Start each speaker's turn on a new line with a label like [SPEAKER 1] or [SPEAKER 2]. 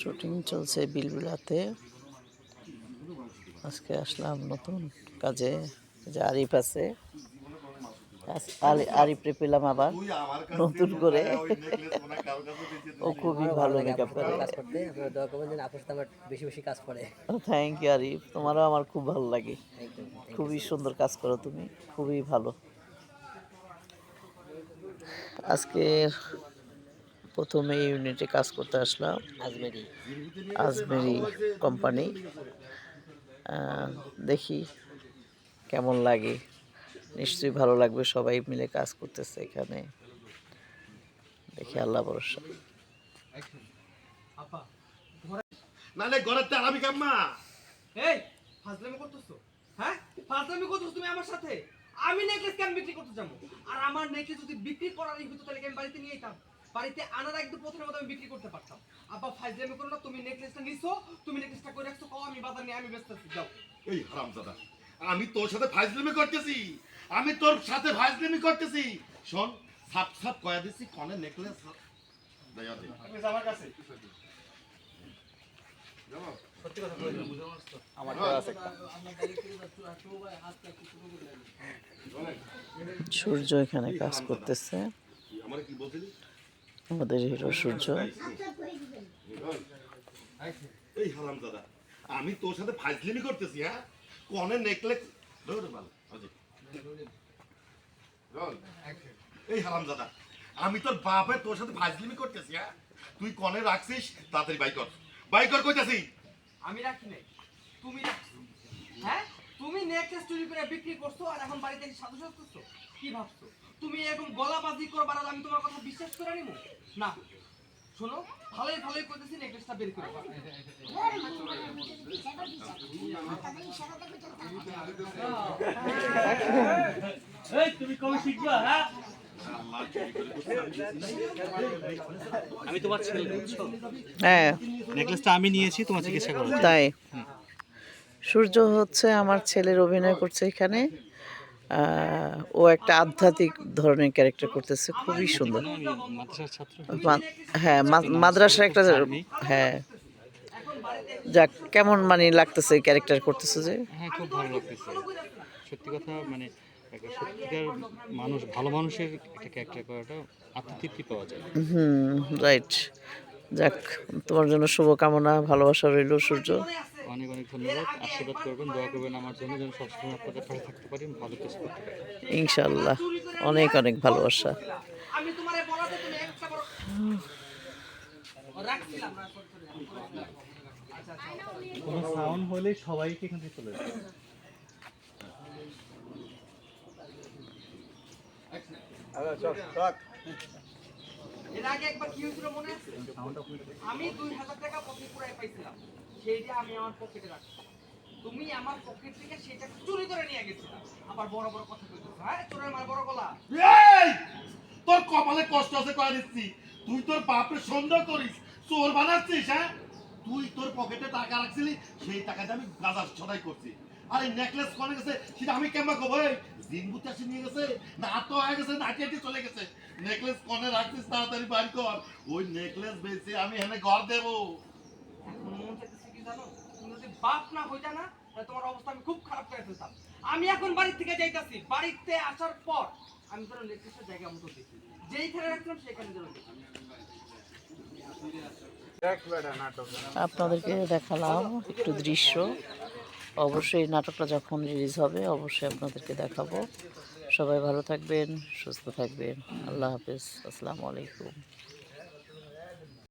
[SPEAKER 1] Shooting চলছে বিলবিলাতে। আজকে আসলাম নতুন কাজে যে আরিফ আছে। আরিফরে পেলাম আবার নতুন করে। ও খুবই ভালো মেকআপ করে।
[SPEAKER 2] বেশি বেশি কাজ পড়ে।
[SPEAKER 1] Thank you Arif. তোমারও আমার খুব ভালো লাগে। খুবই সুন্দর কাজ করো তুমি খুবই ভালো। আজকে প্রথমে ইউনিটে কাজ করতে আসলাম
[SPEAKER 2] আজমেরি
[SPEAKER 1] আজমেরি কোম্পানি দেখি কেমন লাগে। নিশ্চয়ই ভালো লাগবে সবাই মিলে কাজ করতেছে এখানে। দেখি আল্লাহ ভরসা।
[SPEAKER 3] নালে ঘরের তেল আমি কাম্মা
[SPEAKER 4] এই ফাজলামি করতেছো? হ্যাঁ? ফাজলামি করতেছো তুমি আমার সাথে? আমি নেকলেস কেন বিক্রি করতে যাব? আর আমার নেকলেস যদি বিক্রি করারই হতো তাহলে আমি বাড়িতে নিয়ে যেতাম বাড়িতে আনার একদম প্রথমের মতো আমি বিক্রি করতে পারতাম। আব্বা ফাজলামি করো না তুমি নেকলেসটা নিছো তুমি নেকলেসটা করে রাখছো কও আমি বাজার নিয়ে আমি ব্যস্ত আছি যাও।
[SPEAKER 3] এই হারামজাদা আমি তোর সাথে ফাইজলামি করতেছি। আমি তোর সাথে ফাইজলামি করতেছি। শোন সাপ সাপ কয়া দিছি কনে নেকলেস দয়া দে। আমি আমার কাছে
[SPEAKER 1] সূর্য এখানে কাজ করতেছে।
[SPEAKER 3] আমার কি বলছিলি?
[SPEAKER 1] আমাদের হিরো সূর্য
[SPEAKER 3] এই হারামজাদা আমি তোর সাথে ফাইজলামি করতেছি হ্যাঁ? কনে নেকলেস এই হারামজাদা আমি তোর বাপের তোর সাথে ফাইজলামি করতেছি হ্যাঁ? তুই কনে রাখছিস? তাড়াতাড়ি বাই কর। বাই কর কইতাছি।
[SPEAKER 4] আমি রাখি নাই তুমি রাখছো। হ্যাঁ? তুমি নেকলেস চুরি করে বিক্রি করছ আর এখন বাড়িতে এসে সাধু সাজতেছো? কি ভাবছ? তুমি এরকম গলাবাজি করবার আর আমি তোমার কথা বিশ্বাস করে নিব? না। শোনো ভালোই ভালোই করতেছি নেকলেসটা বের করে দাও।
[SPEAKER 5] আমি তোমার ছেলে
[SPEAKER 1] হ্যাঁ।
[SPEAKER 5] নেকলেসটা আমি নিয়েছি তোমার চিকিৎসা করো।
[SPEAKER 1] তাই। সূর্য হচ্ছে আমার ছেলের অভিনয় করছে এখানে। ও একটা আধ্যাত্মিক ধরনের ক্যারেক্টার করতেছে খুবই সুন্দর। হ্যাঁ মাদ্রাসার একটা হ্যাঁ। যাক কেমন মানে লাগতেছে ক্যারেক্টার করতেছে যে?
[SPEAKER 5] হ্যাঁ খুব ভালো লাগতেছে। সত্যি কথা মানে একটা সত্যিকার মানুষ ভালো মানুষের একটা ক্যারেক্টার করাটা আত্মতৃপ্তি পাওয়া যায়।
[SPEAKER 1] হুম রাইট যাক তোমার জন্য শুভকামনা ভালোবাসা রইল সূর্য।
[SPEAKER 5] অনেক অনেক ধন্যবাদ। আশীর্বাদ করবেন দোয়া করবেন আমার জন্য যেন সবসময় আপনাদের পাশে থাকতে পারি ভালো কিছু করতে পারি।
[SPEAKER 1] ইনশাল্লাহ অনেক অনেক ভালোবাসা।
[SPEAKER 4] আমি তোমারে বলাতে তুমি একটা বড় রাখছিলাম না
[SPEAKER 5] কোনো সাউন্ড হলে সবাইকে এখান থেকে চলে যাবে।
[SPEAKER 4] এর আগে একবার কি হয়েছিল মনে আছে? আমি দুই হাজার টাকা পকেট পুরাই পাইছিলাম। সেইটা আমি আমার পকেটে রাখছি। তুমি আমার পকেট থেকে সেটা চুরি করে নিয়ে গেছিলা। আবার বড় বড় কথা কইছো হ্যাঁ চোরের মার বড় গলা।
[SPEAKER 3] এই! তোর কপালে কষ্ট আছে কয়ে দিচ্ছি। তুই তোর বাপরে সন্দেহ করিস। চোর বানাচ্ছিস হ্যাঁ? তুই তোর পকেটে টাকা রাখছিলি সেই টাকাটা আমি গাজার ছড়াই করছি। আর এই নেকলেস কনে গেছে সেটা আমি কেমন কব এই দিনবুতি আসি নিয়ে গেছে না আত্ম হয়ে গেছে না আটি চলে গেছে। নেকলেস কনে রাখছিস তাড়াতাড়ি বাড়ি কর। ওই নেকলেস বেচে আমি এখানে ঘর দেবো।
[SPEAKER 4] এখন মন জানো? তুমি যদি বাপ না হইতা না তোমার অবস্থা আমি খুব খারাপ করে ফেলতাম। আমি এখন বাড়ি থেকে যাইতাছি। বাড়িতে আসার পর আমি যেন নেকলেসের জায়গা মতো দেখি। যেইখানে রাখলাম সেখানে যেন দেখি।
[SPEAKER 1] আপনাদেরকে দেখালাম একটু দৃশ্য। অবশ্যই নাটকটা যখন রিলিজ হবে অবশ্যই আপনাদেরকে দেখাবো। সবাই ভালো থাকবেন সুস্থ থাকবেন। আল্লাহ হাফেজ। আসসালামু আলাইকুম।